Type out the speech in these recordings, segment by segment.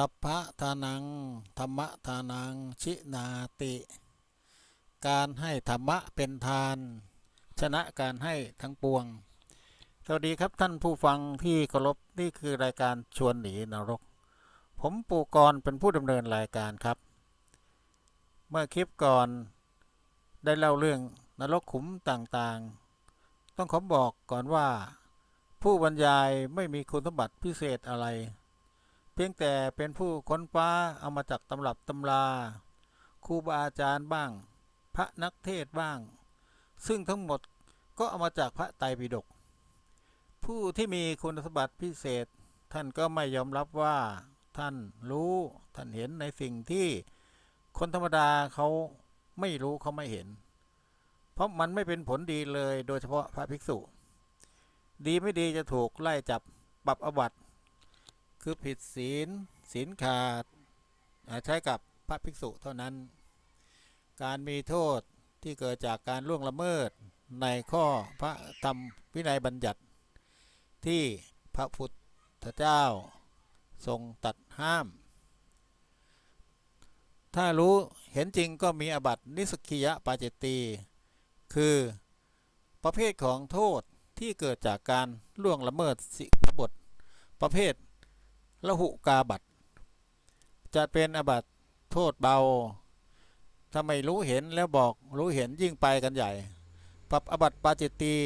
สัพพะทานัง ธรรมะทานัง ชินาติ การให้ธรรมะเป็นทาน ชนะการให้ทั้งปวง สวัสดีครับท่านผู้ฟังที่เคารพนี่คือรายการชวนหนีนรก ผมปูกรเป็นผู้ดำเนินรายการครับ เมื่อคลิปก่อนได้เล่าเรื่องนรกขุมต่างๆ ต้องขอบอกก่อนว่า ผู้บรรยายไม่มีคุณสมบัติพิเศษอะไร พียงแต่เป็นผู้ค้นฟ้าเอามาจากตำรับตำราครูบาอาจารย์บ้าง พระนักเทศบ้าง ซึ่งทั้งหมดก็เอามาจากพระไตรปิฎกผู้ที่มีคุณสมบัติพิเศษ ท่านก็ไม่ยอมรับว่าท่านรู้ท่านเห็นในสิ่งที่คนธรรมดาเขาไม่รู้เขาไม่เห็น เพราะมันไม่เป็นผลดีเลยโดยเฉพาะพระภิกษุ ดีไม่ดีจะถูกไล่จับปรับอบัติ คือผิดศีลศีลขาดใช้กับพระภิกษุเท่านั้น การมีโทษที่เกิดจากการล่วงละเมิดในข้อพระธรรมวินัยบัญญัติ ที่พระพุทธเจ้าทรงตัดห้าม ถ้ารู้เห็นจริงก็มีอบัตินิสกิยะปาเจตตีคือประเภทของโทษที่เกิดจากการล่วงละเมิดสิกบทประเภท ละหุกาบัตจะเป็นอบัตโทษเบาถ้าไม่รู้เห็นแล้วบอกรู้เห็นยิ่งไปกันใหญ่ ปรับอบัตปาจิตตี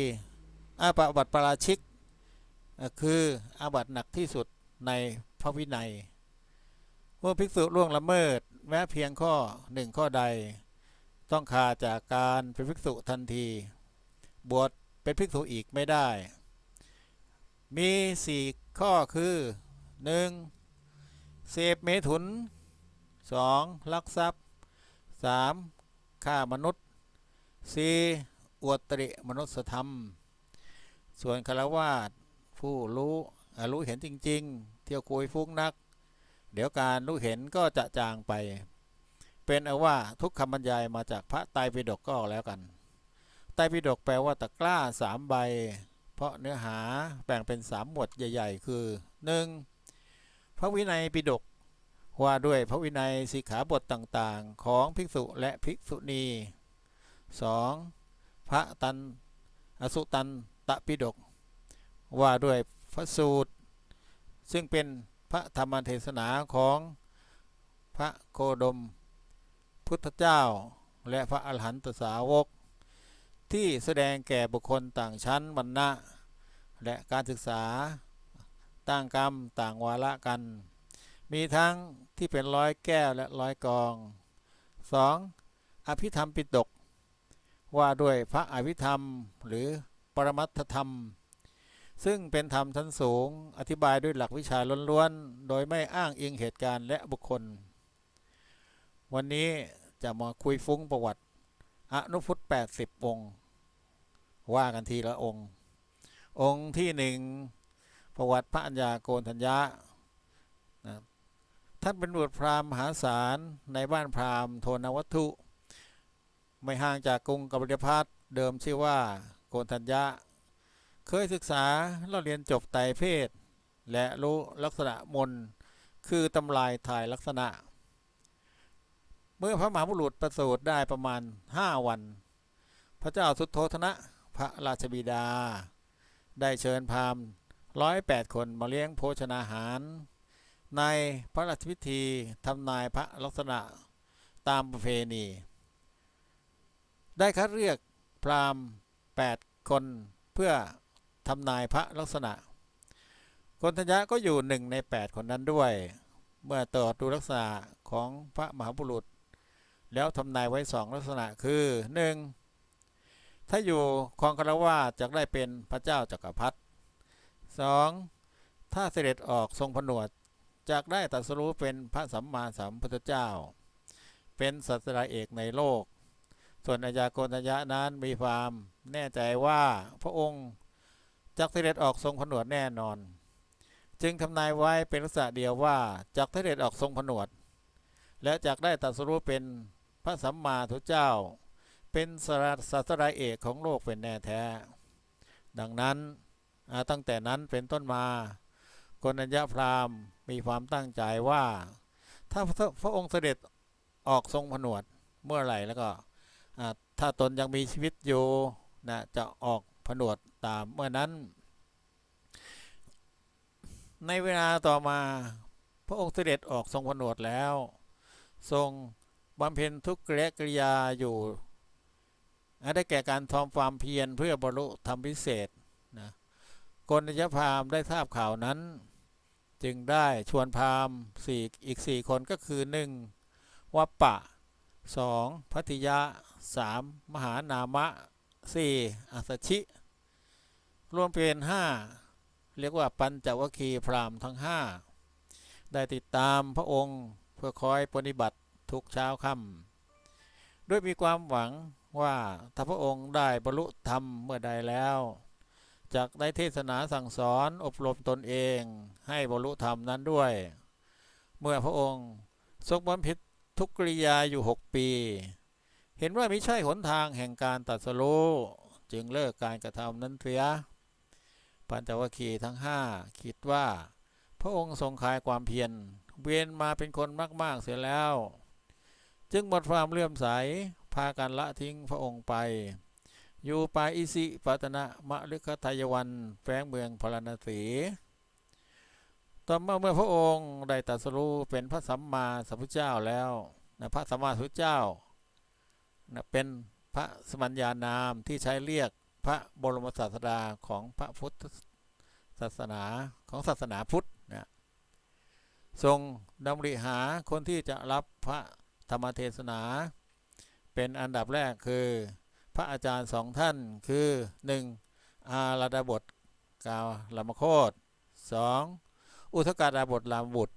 อาปรับอบัตปาราชิก คืออาบัตหนักที่สุดในพระวินัยเมื่อภิกษุล่วงละเมิดแม้เพียงข้อหนึ่งข้อใด ต้องขาจากการเป็นภิกษุทันที บวชเป็นภิกษุอีกไม่ได้ มีสี่ข้อคือ หนึ่งเสพเมถุนสองลักทรัพย์สามฆ่ามนุษย์สี่อวดตริมนุสธรรม ส่วนคารวาสผู้รู้รู้เห็นจริง ๆ เที่ยวคุยฟุ้งนัก เดี๋ยวการรู้เห็นก็จะจางไป เป็นเอาว่าทุกคำบรรยายมาจากพระไตรปิฎกก็แล้วกัน ไตรปิฎกแปลว่าตะกร้าสามใบ เพราะเนื้อหาแบ่งเป็นสามหมวดใหญ่ ๆ คือ 1. พระวินัยปิฎกว่าด้วยพระวินัยสิกขาบทต่างๆ ของภิกษุและภิกษุณี 2. พระตันอสุตันตะปิฎกว่าด้วยพระสูตร ซึ่งเป็นพระธรรมเทศนาของพระโคดม พุทธเจ้าและพระอรหันตสาวก ที่แสดงแก่บุคคลต่างชั้นวรรณะ และการศึกษา ต่างกรรมต่างวาระกัน มีทั้งที่เป็นร้อยแก้วและร้อยกอง 2. อภิธรรมปิฎกว่าด้วยพระอภิธรรมหรือปรมัตถธรรม ซึ่งเป็นธรรมชั้นสูงอธิบายด้วยหลักวิชาล้วนๆ โดยไม่อ้างอิงเหตุการณ์และบุคคล วันนี้จะมาคุยฟุ้งประวัติ อนุพุทธ80 องค์ ว่ากันทีละองค์ องค์ที่หนึ่ง ประวัติพระัญญาโกณทัญญะนะท่านเป็นบวชพราหมณ์มหาศาลในบ้านพราหมณ์โทนวัตถุ ไม่ห่างจากกรุงกัปปพัทเดิมชื่อว่าโกณทัญญะ เคยศึกษาเราเรียนจบไตรเพศ และรู้ลักษณะมนคือตำลายถ่ายลักษณะ เมื่อพระมหาบุรุษประสูติได้ประมาณห้าวัน พระเจ้าสุโธธนะพระราชบิดา ได้เชิญพราหมณ์ ร้อยแปดคนมาเลี้ยงโภชนาหาร ในพระราชพิธีทำนายพระลักษณะตามประเพณี ได้คัดเรียกพราหมณ์แปดคนเพื่อทำนายพระลักษณะคนทัญญะก็อยู่หนึ่งในแปดคนนั้นด้วย เมื่อตรวจดูลักษณะของพระมหาบุรุษ แล้วทำนายไว้สองลักษณะคือหนึ่งถ้าอยู่ครองคารวาจะได้เป็นพระเจ้าจักรพรรดิ สองถ้าเสด็จออกทรงผนวดจากได้ตรัสรู้เป็นพระสัมมาสัมพุทธเจ้า เป็นศาสดาเอกในโลก ส่วนอาญาโกณทัญญะนั้นมีความแน่ใจว่าพระองค์จักเสด็จออกทรงผนวดแน่นอน จึงทำนายไว้เป็นลักษณะเดียวว่าจักเสด็จออกทรงผนวด และจักได้ตรัสรู้เป็นพระสัมมาทุเจ้า เป็นศาสดาเอกของโลกเป็นแน่แท้ ดังนั้น ตั้งแต่นั้นเป็นต้นมา กนัญญาพราหมณ์มีความตั้งใจว่า ถ้าพระองค์เสด็จออกทรงผนวดเมื่อไหร่แล้วก็ถ้าตนยังมีชีวิตอยู่นะจะออกผนวดตามเมื่อนั้น ในเวลาต่อมาพระองค์เสด็จออกทรงผนวดแล้ว ทรงบำเพ็ญทุกกริยากริยาอยู่ได้แก่การทำความเพียรเพื่อบรรลุธรรมพิเศษ กนยพราหมณ์ได้ทราบข่าวนั้น จึงได้ชวนพราหมณ์สี่อีกสี่คนก็คือหนึ่งวัปปะสองพัทยะสามมหานามะสี่อัสสชิ รวมเป็นห้าเรียกว่าปัญจวัคคีย์พราหมณ์ทั้งห้าได้ติดตามพระองค์เพื่อคอยปฏิบัติทุกเช้าค่ำด้วยมีความหวังว่าถ้าพระองค์ได้บรรลุธรรมเมื่อใดแล้ว จากได้เทศนาสั่งสอนอบรมตนเองให้บรรลุธรรมนั้นด้วย เมื่อพระองค์ทรงบำเพ็ญทุกกิริยาอยู่หกปี เห็นว่าไม่ใช่หนทางแห่งการตัดสรู้จึงเลิกการกระทำนั้นเสียปัญจวัคคีย์ทั้งห้าคิดว่า พระองค์ทรงคลายความเพียรเวียนมาเป็นคนมาก ๆ เสียแล้ว จึงหมดความเลื่อมใสพากันละทิ้งพระองค์ไป ยู่ปาอิสิปัตนะมะลึกทายวันแฝงเมืองพราณสีต่อมาเมื่อพระองค์ได้ตรัสรู้เป็นพระสัมมาสัมพุทธเจ้าแล้วนะพระสัมมาสัมพุทธเจ้านะเป็นพระสมัญญานามที่ใช้เรียกพระบรมศาสดาของพระพุทธศาสนาของศาสนาพุทธนะทรงดำริหาคนที่จะรับพระธรรมเทศนา เป็นอันดับแรกคือ พระอาจารย์สองท่านคือ 1. อาราดาบทกาวลามโคตสองอุทกาดาบทลามบุตร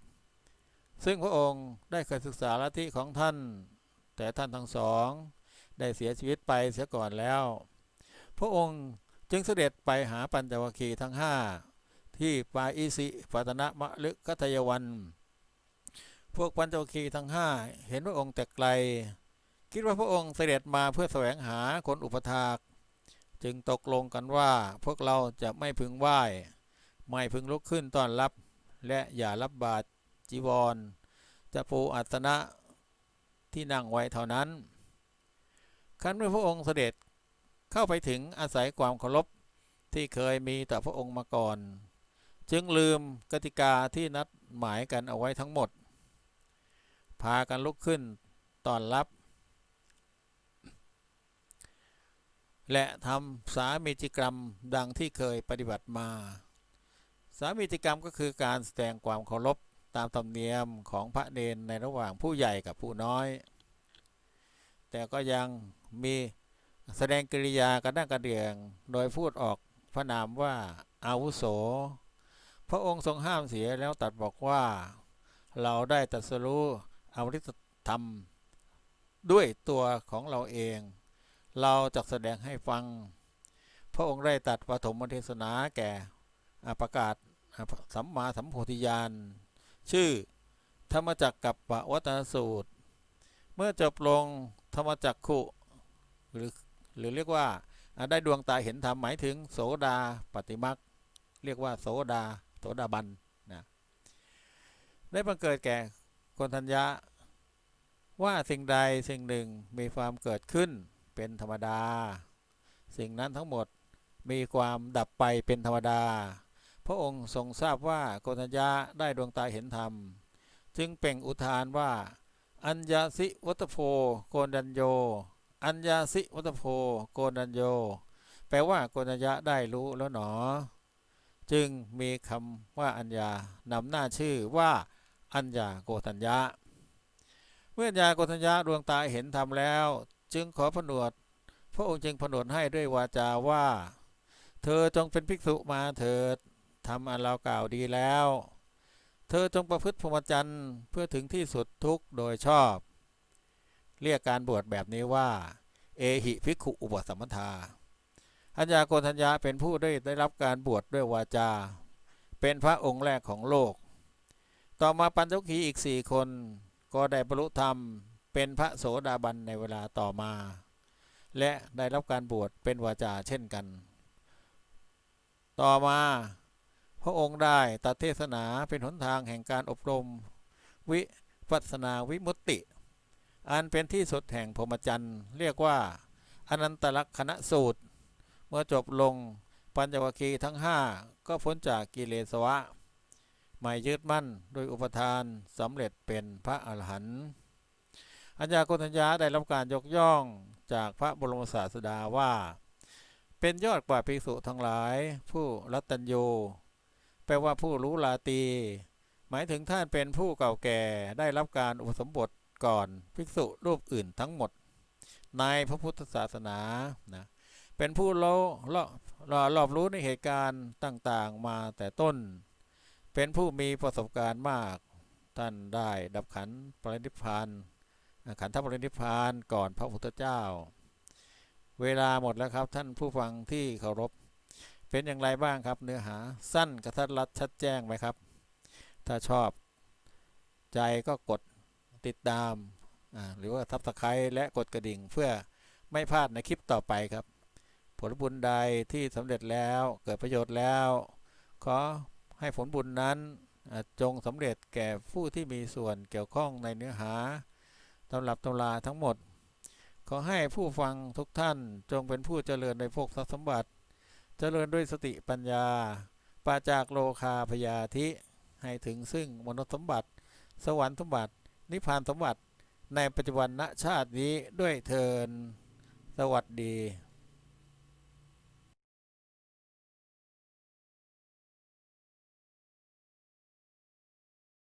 ซึ่งพระองค์ได้เคยศึกษาลัทธิของท่าน แต่ท่านทั้งสอง ได้เสียชีวิตไปเสียก่อนแล้ว พระองค์จึงเสด็จไปหาปัญจวัคคีย์ทั้งห้าที่ปาอิสิปัตนะมะลึกกัตยวัน พวกปัญจวัคคีย์ทั้งห้าเห็นพระองค์แต่ไกล คิดว่าพระองค์เสด็จมาเพื่อแสวงหาคนอุปถาก จึงตกลงกันว่าพวกเราจะไม่พึงไหว้ ไม่พึงลุกขึ้นต้อนรับ และอย่ารับบาตรจีวร จะปูอัสนะที่นั่งไว้เท่านั้นคันเมื่อพระองค์เสด็จเข้าไปถึงอาศัยความเคารพที่เคยมีต่อพระองค์มาก่อน จึงลืมกติกาที่นัดหมายกันเอาไว้ทั้งหมด พากันลุกขึ้นต้อนรับ และทำสามีจิกรรมดังที่เคยปฏิบัติมา สามีจิกรรมก็คือการแสดงความเคารพตามธรรมเนียมของพระเนนในระหว่างผู้ใหญ่กับผู้น้อย แต่ก็ยังมีแสดงกิริยากระด้างกระเดียงโดยพูดออกพระนามว่าอาวุโส พระองค์ทรงห้ามเสียแล้วตรัสบอกว่า เราได้ตรัสรู้อมฤตธรรม ด้วยตัวของเราเอง เราจะแสดงให้ฟัง พระองค์ได้ตรัสปฐมเทศนาแก่ประกาศสัมมาสัมโพธิญาณ ชื่อธรรมจักกับปวัตนสูตร เมื่อจบลงธรรมจักขุหรือหรือเรียกว่าได้ดวงตาเห็นธรรมหมายถึงโสดาปฏิมักเรียกว่าโสดาโสดาบันนะได้บังเกิดแก่คนทัญญะว่าสิ่งใดสิ่งหนึ่งมีความเกิดขึ้น เป็นธรรมดา สิ่งนั้นทั้งหมดมีความดับไปเป็นธรรมดา พระองค์ทรงทราบว่าโกนัญญาได้ดวงตาเห็นธรรม จึงเป่งอุทานว่า อัญญาสิวัตโพโกนัญโย อัญญาสิวัตโพโกนัญโย แปลว่าโกนัญญะได้รู้แล้วหนอ จึงมีคำว่าอัญญานำหน้าชื่อว่า อัญญาโกตัญญะเมื่อญาโกตัญญะดวงตาเห็นธรรมแล้ว จึงขอผนวด พระองค์จึงผนวดให้ด้วยวาจาว่า เธอจงเป็นภิกษุมาเถิดทำอันเรากล่าวดีแล้ว เธอจงประพฤติพรหมจรรย์เพื่อถึงที่สุดทุกโดยชอบ เรียกการบวชแบบนี้ว่า เอหิภิกขุอุปสัมปทาอัญญาโกณทัญญาเป็นผู้ได้ได้รับการบวชดด้วยวาจา เป็นพระองค์แรกของโลก ต่อมาปัญจคีอีกสี่คนก็ได้บรรลุธรรม เป็นพระโสดาบันในเวลาต่อมา และได้รับการบวชเป็นวาจาเช่นกัน ต่อมาพระองค์ได้ตัดเทศนาเป็นหนทางแห่งการอบรม วิปัสนาวิมุตติ อันเป็นที่สุดแห่งพรหมจรรย์เรียกว่าอนันตลักษณสูตร เมื่อจบลงปัญจวัคคีย์ทั้งห้าก็พ้นจากกิเลสวะ ไม่ยึดมั่นโดยอุปทานสำเร็จเป็นพระอรหันต์ อัญญาโกณัญญาได้รับการยกย่องจากพระบรมศาสดาว่า เป็นยอดกว่าภิกษุทั้งหลาย ผู้รัตัญญูแปลว่าผู้รู้ลาตี หมายถึงท่านเป็นผู้เก่าแก่ได้รับการอุปสมบทก่อนภิกษุรูปอื่นทั้งหมด ในพระพุทธศาสนานะเป็นผู้เรารอบรอบรู้ในเหตุการณ์ต่างๆมาแต่ต้น เป็นผู้มีประสบการณ์มาก ท่านได้ดับขันปรินิพพาน ขันธปรินิพานก่อนพระพุทธเจ้า เวลาหมดแล้วครับท่านผู้ฟังที่เคารพ เป็นอย่างไรบ้างครับ เนื้อหาสั้นกระทัดรัดชัดแจ้งไหมครับ ถ้าชอบใจก็กดติดตาม หรือว่าทับสไครและกดกระดิ่งเพื่อไม่พลาดในคลิปต่อไปครับ ผลบุญใดที่สำเร็จแล้วเกิดประโยชน์แล้ว ขอให้ผลบุญนั้นจงสำเร็จแก่ผู้ที่มีส่วนเกี่ยวข้องในเนื้อหา ตำรับตำราทั้งหมด ขอให้ผู้ฟังทุกท่านจงเป็นผู้เจริญในภพทรัพย์สมบัติ เจริญด้วยสติปัญญาปราจากโลคาพยาธิ ให้ถึงซึ่งมนุษย์สมบัติ สวรรค์สมบัติ นิพพานสมบัติ ในปัจจุบันณชาตินี้ด้วยเทิน สวัสดี